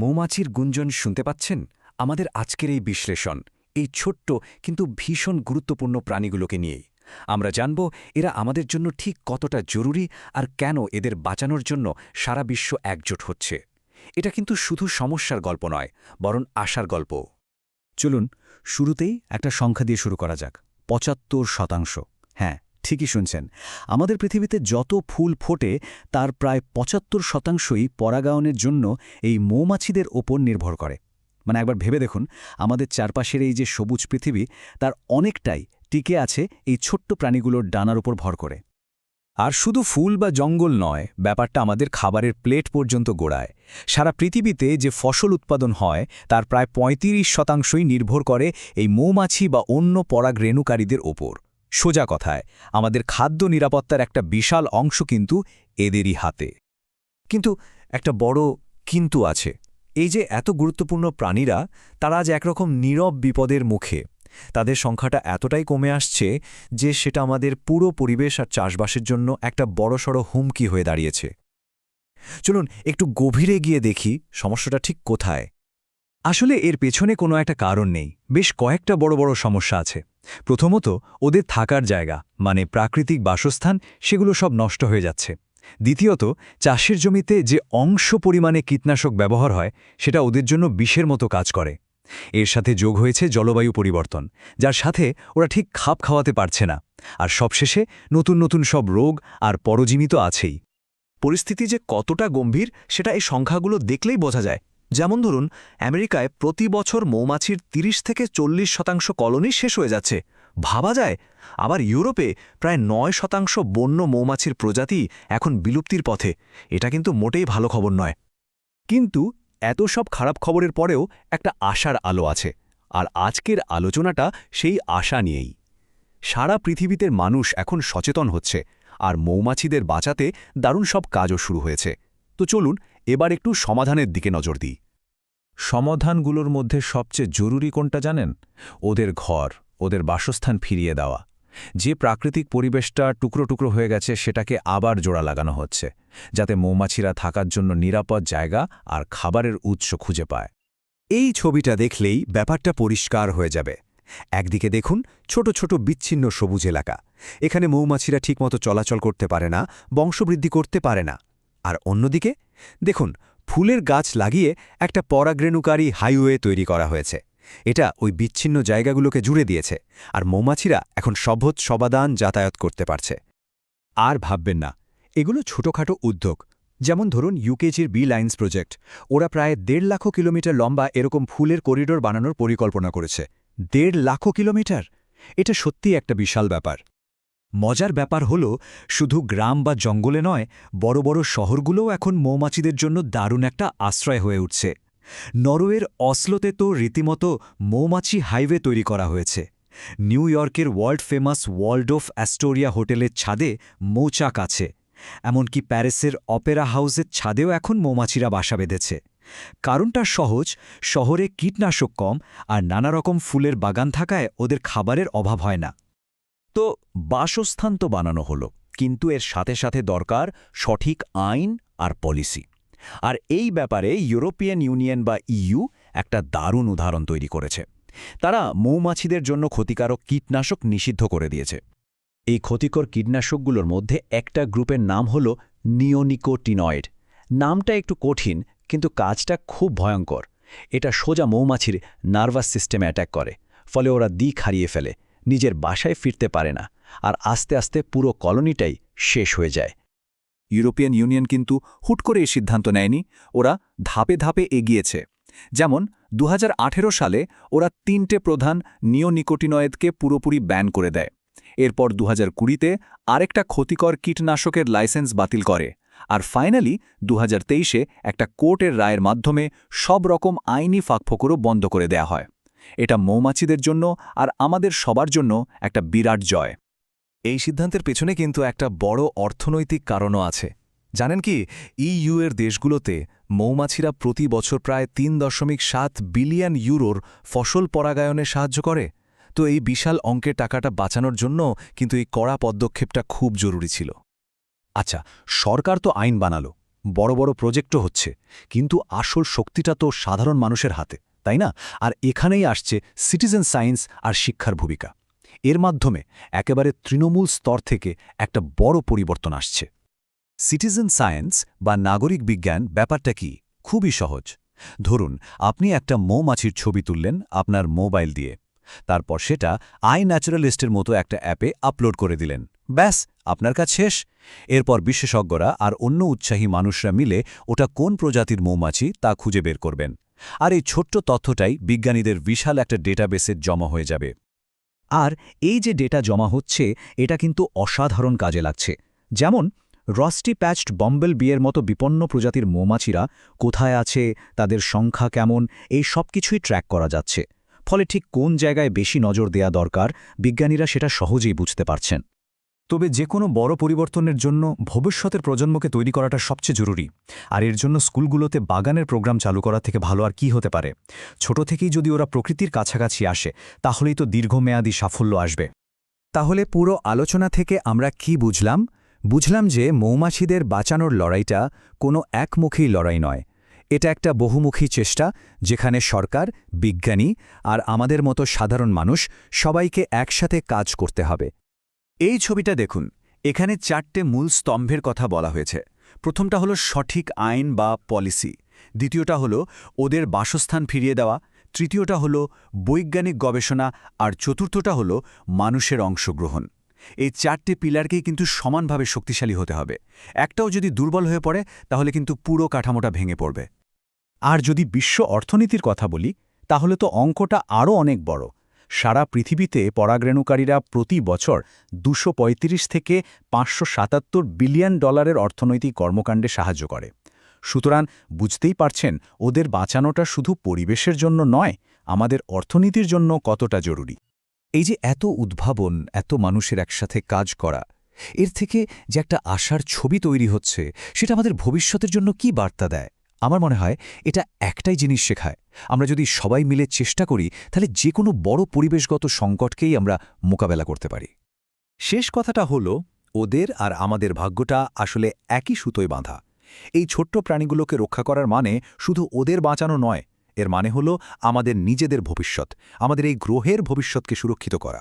মৌমাছির গুঞ্জন শুনতে পাচ্ছেন? আমাদের আজকের এই বিশ্লেষণ, এই ছোট্ট কিন্তু ভীষণ গুরুত্বপূর্ণ প্রাণীগুলোকে নিয়েই। আমরা জানব এরা আমাদের জন্য ঠিক কতটা জরুরি আর কেন এদের বাঁচানোর জন্য সারা বিশ্ব একজোট হচ্ছে। এটা কিন্তু শুধু সমস্যার গল্প নয়, বরং আশার গল্প চলুন, শুরুতেই একটা সংখ্যা দিয়ে শুরু করা যাক, পঁচাত্তর শতাংশ। হ্যাঁ ঠিকই শুনছেন। আমাদের পৃথিবীতে যত ফুল ফোটে, তার প্রায় পঁচাত্তর শতাংশই পরাগায়নের জন্য এই মৌমাছিদের ওপর নির্ভর করে। মানে একবার ভেবে দেখুন, আমাদের চারপাশের এই যে সবুজ পৃথিবী, তার অনেকটাই টিকে আছে এই ছোট্ট প্রাণীগুলোর ডানার উপর ভর করে। আর শুধু ফুল বা জঙ্গল নয়, ব্যাপারটা আমাদের খাবারের প্লেট পর্যন্ত গোড়ায়। সারা পৃথিবীতে যে ফসল উৎপাদন হয়, তার প্রায় ৩৫ শতাংশই নির্ভর করে এই মৌমাছি বা অন্য পরাগ রেণুকারীদের ওপর। সোজা কথায়, আমাদের খাদ্য নিরাপত্তার একটা বিশাল অংশ কিন্তু এদেরই হাতে। কিন্তু একটা বড় কিন্তু আছে। এই যে এত গুরুত্বপূর্ণ প্রাণীরা, তারা আজ একরকম নীরব বিপদের মুখে। তাদের সংখ্যাটা এতটাই কমে আসছে যে সেটা আমাদের পুরো পরিবেশ আর চাষবাসের জন্য একটা বড়সড় হুমকি হয়ে দাঁড়িয়েছে। চলুন একটু গভীরে গিয়ে দেখি সমস্যাটা ঠিক কোথায়। আসলে এর পেছনে কোনো একটা কারণ নেই। বেশ কয়েকটা বড় বড় সমস্যা আছে। প্রথমত, ওদের থাকার জায়গা মানে প্রাকৃতিক বাসস্থান, সেগুলো সব নষ্ট হয়ে যাচ্ছে। দ্বিতীয়ত, চাষের জমিতে যে অংশ পরিমাণে কীটনাশক ব্যবহার হয়, সেটা ওদের জন্য বিষের মতো কাজ করে। এর সাথে যোগ হয়েছে জলবায়ু পরিবর্তন, যার সাথে ওরা ঠিক খাপ খাওয়াতে পারছে না। আর সবশেষে, নতুন নতুন সব রোগ আর পরজীবিত আছেই। পরিস্থিতি যে কতটা গম্ভীর, সেটা এই সংখ্যাগুলো দেখলেই বোঝা যায়। যেমন ধরুন, আমেরিকায় প্রতি বছর মৌমাছির ৩০ থেকে চল্লিশ শতাংশ কলোনি শেষ হয়ে যাচ্ছে। ভাবা যায়, আবার ইউরোপে প্রায় নয় শতাংশ বন্য মৌমাছির প্রজাতি এখন বিলুপ্তির পথে। এটা কিন্তু মোটেই ভালো খবর নয়। কিন্তু এত সব খারাপ খবরের পরেও একটা আশার আলো আছে, আর আজকের আলোচনাটা সেই আশা নিয়েই। সারা পৃথিবীতে মানুষ এখন সচেতন হচ্ছে, আর মৌমাছিদের বাঁচাতে দারুণ সব কাজও শুরু হয়েছে। তো চলুন, এবার একটু সমাধানের দিকে নজর দিই। সমাধানগুলোর মধ্যে সবচেয়ে জরুরি কোনটা জানেন? ওদের ঘর, ওদের বাসস্থান ফিরিয়ে দেওয়া। যে প্রাকৃতিক পরিবেশটা টুকরো টুকরো হয়ে গেছে, সেটাকে আবার জোড়া লাগানো হচ্ছে, যাতে মৌমাছিরা থাকার জন্য নিরাপদ জায়গা আর খাবারের উৎস খুঁজে পায়। এই ছবিটা দেখলেই ব্যাপারটা পরিষ্কার হয়ে যাবে। একদিকে দেখুন, ছোট ছোট বিচ্ছিন্ন সবুজ এলাকা। এখানে মৌমাছিরা ঠিকমতো চলাচল করতে পারে না, বংশবৃদ্ধি করতে পারে না। আর অন্যদিকে, দেখুন ফুলের গাছ লাগিয়ে একটা পরাগরেণুকারী হাইওয়ে তৈরি করা হয়েছে। এটা ওই বিচ্ছিন্ন জায়গাগুলোকে জুড়ে দিয়েছে, আর মৌমাছিরা এখন সভ্যত সবাদান যাতায়াত করতে পারছে। আর ভাববেন না, এগুলো ছোটখাটো উদ্যোগ। যেমন ধরুন ইউকেজির বি লাইন্স প্রজেক্ট। ওরা প্রায় দেড় লাখ কিলোমিটার লম্বা এরকম ফুলের করিডোর বানানোর পরিকল্পনা করেছে। দেড় লাখ কিলোমিটার? এটা সত্যি একটা বিশাল ব্যাপার। মজার ব্যাপার হল, শুধু গ্রাম বা জঙ্গলে নয়, বড় বড় শহরগুলোও এখন মৌমাছিদের জন্য দারুণ একটা আশ্রয় হয়ে উঠছে। নরওয়ের অসলোতে তো রীতিমতো মৌমাছি হাইওয়ে তৈরি করা হয়েছে। নিউ ইয়র্কের world famous Waldorf Astoria হোটেলের ছাদে মৌচাক আছে। এমনকি প্যারিসের অপেরা হাউসের ছাদেও এখন মৌমাছিরা বাসা বেঁধেছে। কারণটা সহজ, শহরে কীটনাশক কম আর নানা রকম ফুলের বাগান থাকায় ওদের খাবারের অভাব হয় না। তো বাসস্থান তো বানানো হলো, কিন্তু এর সাথে সাথে দরকার সঠিক আইন আর পলিসি। আর এই ব্যাপারে ইউরোপিয়ান ইউনিয়ন বা ইইউ একটা দারুণ উদাহরণ তৈরি করেছে। তারা মৌমাছিদের জন্য ক্ষতিকারক কীটনাশক নিষিদ্ধ করে দিয়েছে। এই ক্ষতিকর কীটনাশকগুলোর মধ্যে একটা গ্রুপের নাম হল নিওনিকোটিনয়েড। নামটা একটু কঠিন, কিন্তু কাজটা খুব ভয়ঙ্কর। এটা সোজা মৌমাছির নার্ভাস সিস্টেমে অ্যাট্যাক করে, ফলে ওরা দিক হারিয়ে ফেলে। নিজের বাসায় ফিরতে পারে না, আর আস্তে আস্তে পুরো কলোনিটাই শেষ হয়ে যায়। ইউরোপিয়ান ইউনিয়ন কিন্তু হুট করে এই সিদ্ধান্ত নেয়নি, ওরা ধাপে ধাপে এগিয়েছে। যেমন দু হাজার আঠেরো সালে ওরা তিনটে প্রধান নিওনিকোটিনয়েদকে পুরোপুরি ব্যান করে দেয়। এরপর দু হাজার কুড়িতে আরেকটা ক্ষতিকর কীটনাশকের লাইসেন্স বাতিল করে, আর ফাইনালি দু হাজার একটা কোর্টের রায়ের মাধ্যমে সব রকম আইনি ফাঁকফোকরও বন্ধ করে দেয়া হয়। এটা মৌমাছিদের জন্য আর আমাদের সবার জন্য একটা বিরাট জয়। এই সিদ্ধান্তের পেছনে কিন্তু একটা বড় অর্থনৈতিক কারণও আছে। জানেন কি, ইইউ এর দেশগুলোতে মৌমাছিরা প্রতি বছর প্রায় তিন দশমিক সাত বিলিয়ন ইউরোর ফসল পরাগায়নে সাহায্য করে। তো এই বিশাল অঙ্কের টাকাটা বাঁচানোর জন্য কিন্তু এই কড়া পদক্ষেপটা খুব জরুরি ছিল। আচ্ছা সরকার তো আইন বানালো, বড় বড় প্রজেক্টও হচ্ছে, কিন্তু আসল শক্তিটা তো সাধারণ মানুষের হাতে। তাই না? আর এখানেই আসছে সিটিজেন সায়েন্স আর শিক্ষার ভূমিকা। এর মাধ্যমে একেবারে তৃণমূল স্তর থেকে একটা বড় পরিবর্তন আসছে। সিটিজেন সায়েন্স বা নাগরিক বিজ্ঞান ব্যাপারটা কি? খুবই সহজ। ধরুন, আপনি একটা মৌমাছির ছবি তুললেন আপনার মোবাইল দিয়ে। তারপর সেটা আই ন্যাচারালিস্টের মতো একটা অ্যাপে আপলোড করে দিলেন। ব্যাস, আপনার কাজ শেষ। এরপর বিশেষজ্ঞরা আর অন্য উৎসাহী মানুষরা মিলে ওটা কোন প্রজাতির মৌমাছি তা খুঁজে বের করবেন। আর এই ছোট্ট তথ্যটাই বিজ্ঞানীদের বিশাল একটা ডেটাবেসে জমা হয়ে যাবে। আর এই যে ডেটা জমা হচ্ছে, এটা কিন্তু অসাধারণ কাজে লাগছে। যেমন রস্টি প্যাচড বম্বেল বিয়ের মতো বিপন্ন প্রজাতির মৌমাছিরা কোথায় আছে, তাদের সংখ্যা কেমন, এই সব কিছুই ট্র্যাক করা যাচ্ছে। ফলে ঠিক কোন জায়গায় বেশি নজর দেয়া দরকার, বিজ্ঞানীরা সেটা সহজেই বুঝতে পারছেন। তবে যে কোনো বড় পরিবর্তনের জন্য ভবিষ্যতের প্রজন্মকে তৈরি করাটা সবচেয়ে জরুরি। আর এর জন্য স্কুলগুলোতে বাগানের প্রোগ্রাম চালু করা থেকে ভালো আর কি হতে পারে? ছোট থেকেই যদি ওরা প্রকৃতির কাছাকাছি আসে, তাহলেই তো দীর্ঘমেয়াদী সাফল্য আসবে। তাহলে পুরো আলোচনা থেকে আমরা কি বুঝলাম? বুঝলাম যে মৌমাছিদের বাঁচানোর লড়াইটা কোনো একমুখী লড়াই নয়। এটা একটা বহুমুখী চেষ্টা, যেখানে সরকার, বিজ্ঞানী আর আমাদের মতো সাধারণ মানুষ সবাইকে একসাথে কাজ করতে হবে। এই ছবিটা দেখুন, এখানে চারটে মূল স্তম্ভের কথা বলা হয়েছে। প্রথমটা হলো সঠিক আইন বা পলিসি, দ্বিতীয়টা হলো ওদের বাসস্থান ফিরিয়ে দেওয়া, তৃতীয়টা হলো বৈজ্ঞানিক গবেষণা, আর চতুর্থটা হলো মানুষের অংশগ্রহণ। এই চারটে পিলারকেই কিন্তু সমানভাবে শক্তিশালী হতে হবে। একটাও যদি দুর্বল হয়ে পড়ে, তাহলে কিন্তু পুরো কাঠামোটা ভেঙে পড়বে। আর যদি বিশ্ব অর্থনীতির কথা বলি, তাহলে তো অঙ্কটা আরও অনেক বড়। সারা পৃথিবীতে পরাগরেণুকারীরা প্রতি বছর দুশো থেকে পাঁচশো সাতাত্তর বিলিয়ন ডলারের অর্থনৈতিক কর্মকাণ্ডে সাহায্য করে। সুতরাং বুঝতেই পারছেন, ওদের বাঁচানোটা শুধু পরিবেশের জন্য নয়, আমাদের অর্থনীতির জন্য কতটা জরুরি। এই যে এত উদ্ভাবন, এত মানুষের একসাথে কাজ করা, এর থেকে যে একটা আশার ছবি তৈরি হচ্ছে, সেটা আমাদের ভবিষ্যতের জন্য কি বার্তা দেয়? আমার মনে হয় এটা একটাই জিনিস শেখায়। আমরা যদি সবাই মিলে চেষ্টা করি, তাহলে যে কোনো বড় পরিবেশগত সংকটকেই আমরা মোকাবেলা করতে পারি। শেষ কথাটা হলো, ওদের আর আমাদের ভাগ্যটা আসলে একই সুতোয় বাঁধা। এই ছোট্ট প্রাণীগুলোকে রক্ষা করার মানে শুধু ওদের বাঁচানো নয়, এর মানে হলো আমাদের নিজেদের ভবিষ্যৎ, আমাদের এই গ্রহের ভবিষ্যৎকে সুরক্ষিত করা।